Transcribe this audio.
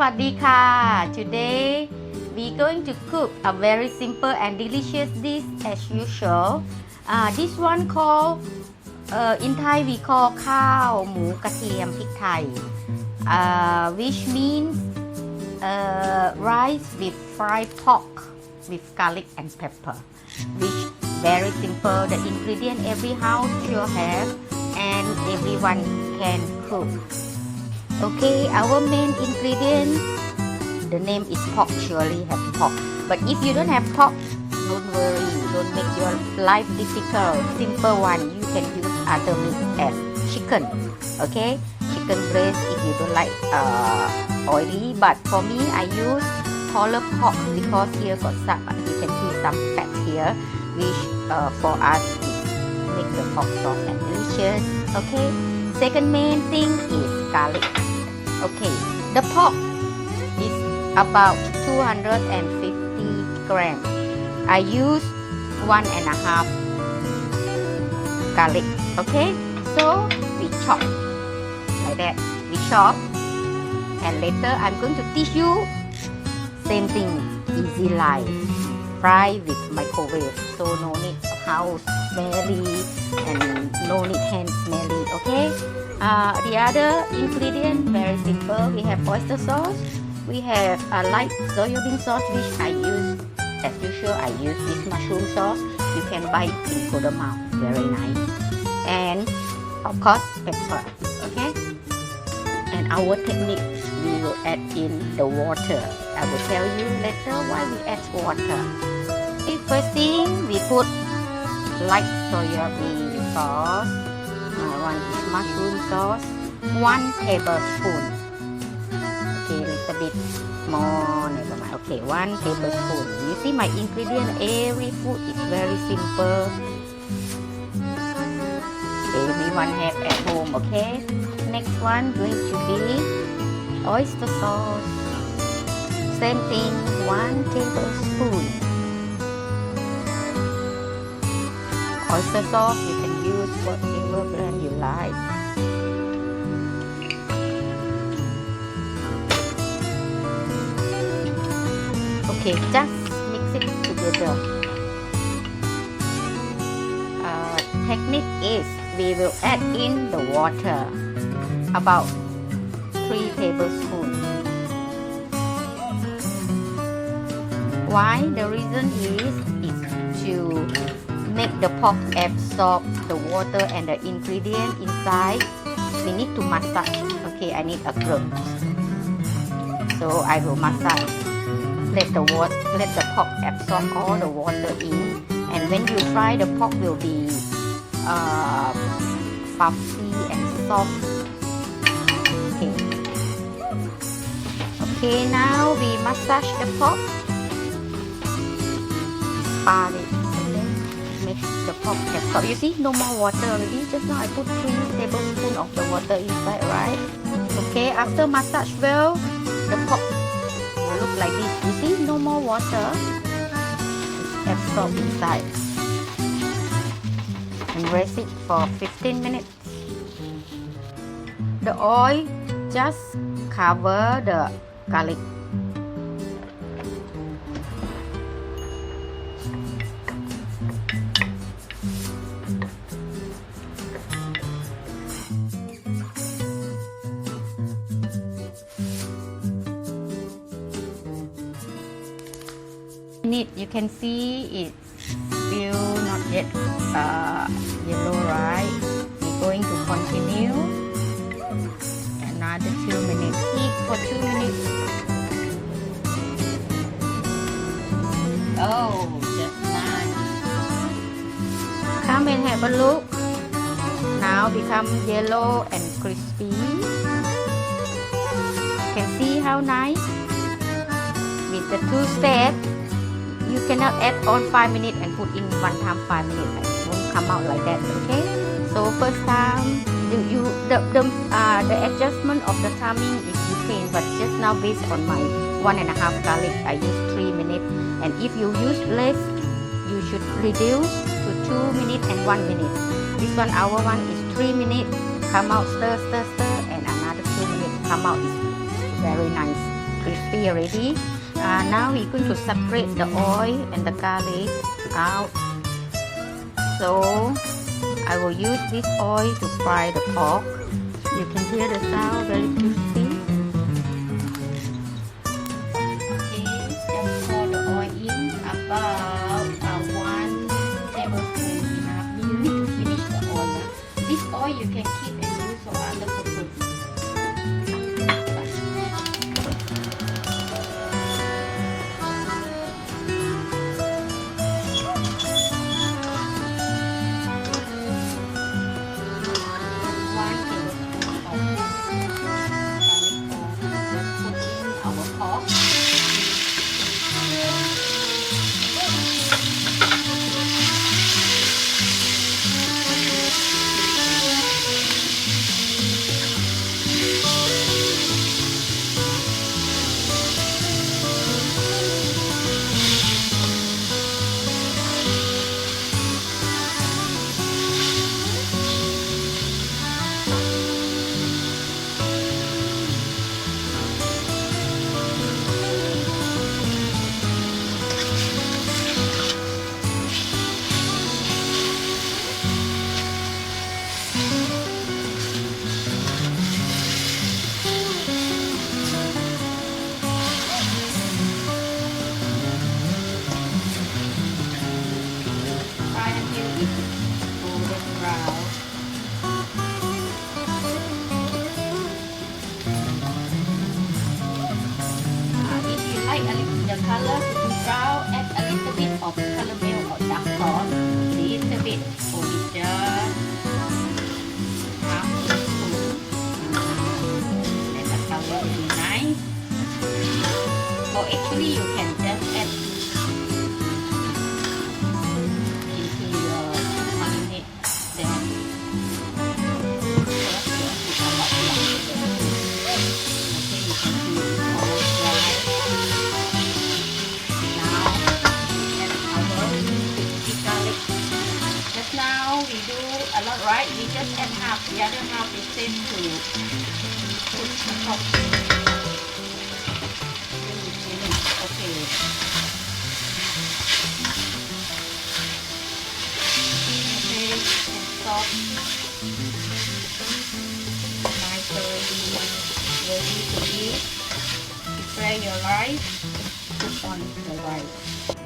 วัสดีค่ะ Today we going to cook a very simple and delicious dish as usual uh, this one called uh, in Thai we call ข้าวหมูกระเทียมพริกไทย uh, which means uh, rice with fried pork with garlic and pepper which very simple the ingredient every house should have and everyone can cook okay our main ingredient the name is pork surely have pork. But if you don't have pork don't worry don't make your life difficult. Simple one you can use other meat as chicken okay? Chicken breast if you don't like uh, oily but for me I use taller pork because here got some you can see some fat here which uh, for us is make the pork soft and delicious okay second main thing is garlic. Okay the pork is about 250 grams I use one and a half garlic okay? So we chop like that. We chop and later I'm going to teach you same thing easy life. Fry with microwave so no need house smelly and no need hand smelly okay uh, the other ingredient very simple. We have oyster sauce. We have a light soya bean sauce which I use as usual I use this mushroom sauce. You can buy it in Kodamao very nice. And of course pepper. Okay? And our technique we will add in the water. I will tell you later why we add water. Okay, first thing we put light soya bean sauce one is mushroom sauce one tablespoon. Okay a little bit more never mind. Okay one tablespoon. You see my ingredient every food is very simple. Everyone have at home okay? Next one going to be oyster sauce. Same thing one tablespoon. Oyster sauce you can use whatever like okay just mix it together. Uh, technique is we will add in the water about 3 tablespoons why? The reason is is to make the pork absorb the water and the ingredient inside. We need to massage okay? I need a glove so I will massage. Let the water let the pork absorb all the water in. And when you fry the pork will be uh, fluffy and soft. Okay. Okay now we massage the pork spar it. okay absorb you see no more water already. Just now I put 3 tablespoon of the water inside right? Okay after massage well the pork will look like this. You see no more water. It's absorbed inside. And rest it for 15 minutes. The oil just cover the garlic you can see it still not yet uh, yellow right? We're going to continue. Another two minutes. Heat for two minutes. Oh just come and have a look. Now become yellow and crispy. Can see how nice? With the two steps you cannot add on 5 minutes and put in one time 5 minutes it won't come out like that okay? So first time you, you the the, uh, the adjustment of the timing is depend but just now based on my one and a half garlic I use 3 minutes and if you use less you should reduce to 2 minutes and 1 minute. This one our one is 3 minutes come out stir stir stir and another 2 minutes come out is very nice. Crispy already. Uh, now we're going to separate the oil and the garlic out. So I will use this oil to fry the pork. You can hear the sound very crispy. Okay, just pour the oil in about one tablespoon enough. You need to finish the oil. This oil you can keep actually, you can just add into your marinade. Okay, can do. Now our. Just now we do a lot, right? We just add half. The other half is saved to put on top. Rice, on the rice.